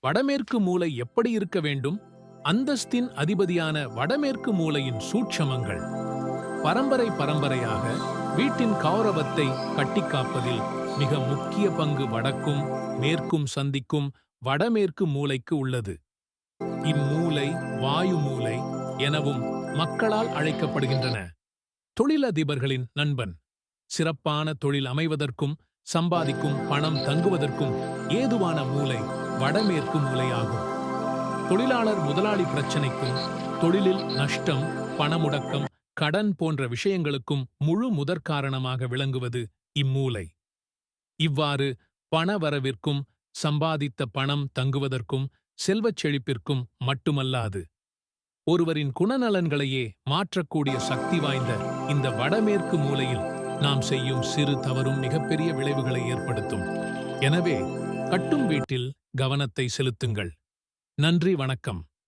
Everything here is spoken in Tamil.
வடமேற்கு மூலை எப்படி இருக்க வேண்டும்? அந்தஸ்தின் அதிபதியான வடமேற்கு மூலையின் சூட்சமங்கள். பரம்பரை பரம்பரையாக வீட்டின் கௌரவத்தை கட்டிக்காப்பதில் மிக முக்கிய பங்கு வடக்கும் மேற்கும் சந்திக்கும் வடமேற்கு மூலைக்கு உள்ளது. இம்மூலை வாயு மூலை எனவும் மக்களால் அழைக்கப்படுகின்றன. தொழிலதிபர்களின் நண்பன். சிறப்பான தொழில் அமைவதற்கும் சம்பாதிக்கும் பணம் தங்குவதற்கும் ஏதுவான மூலை வடமேற்கு மூலையாகும் தொழிலாளர் முதலாளி பிரச்சினைக்கும் தொழிலில் நஷ்டம் பணமுடக்கம் கடன் போன்ற விஷயங்களுக்கும் முழு முதற்காரணமாக விளங்குவது இம்மூலை இவ்வாறு பணவரவிற்கும் சம்பாதித்த பணம் தங்குவதற்கும் செல்வச் செழிப்பிற்கும் மட்டுமல்லாது ஒருவரின் குணநலன்களையே மாற்றக்கூடிய சக்தி வாய்ந்த இந்த வடமேற்கு மூலையில் நாம் செய்யும் சிறு தவறும் மிகப்பெரிய விளைவுகளை ஏற்படுத்தும். எனவே கட்டும் வீட்டில் கவனத்தை செலுத்துங்கள். நன்றி வணக்கம்.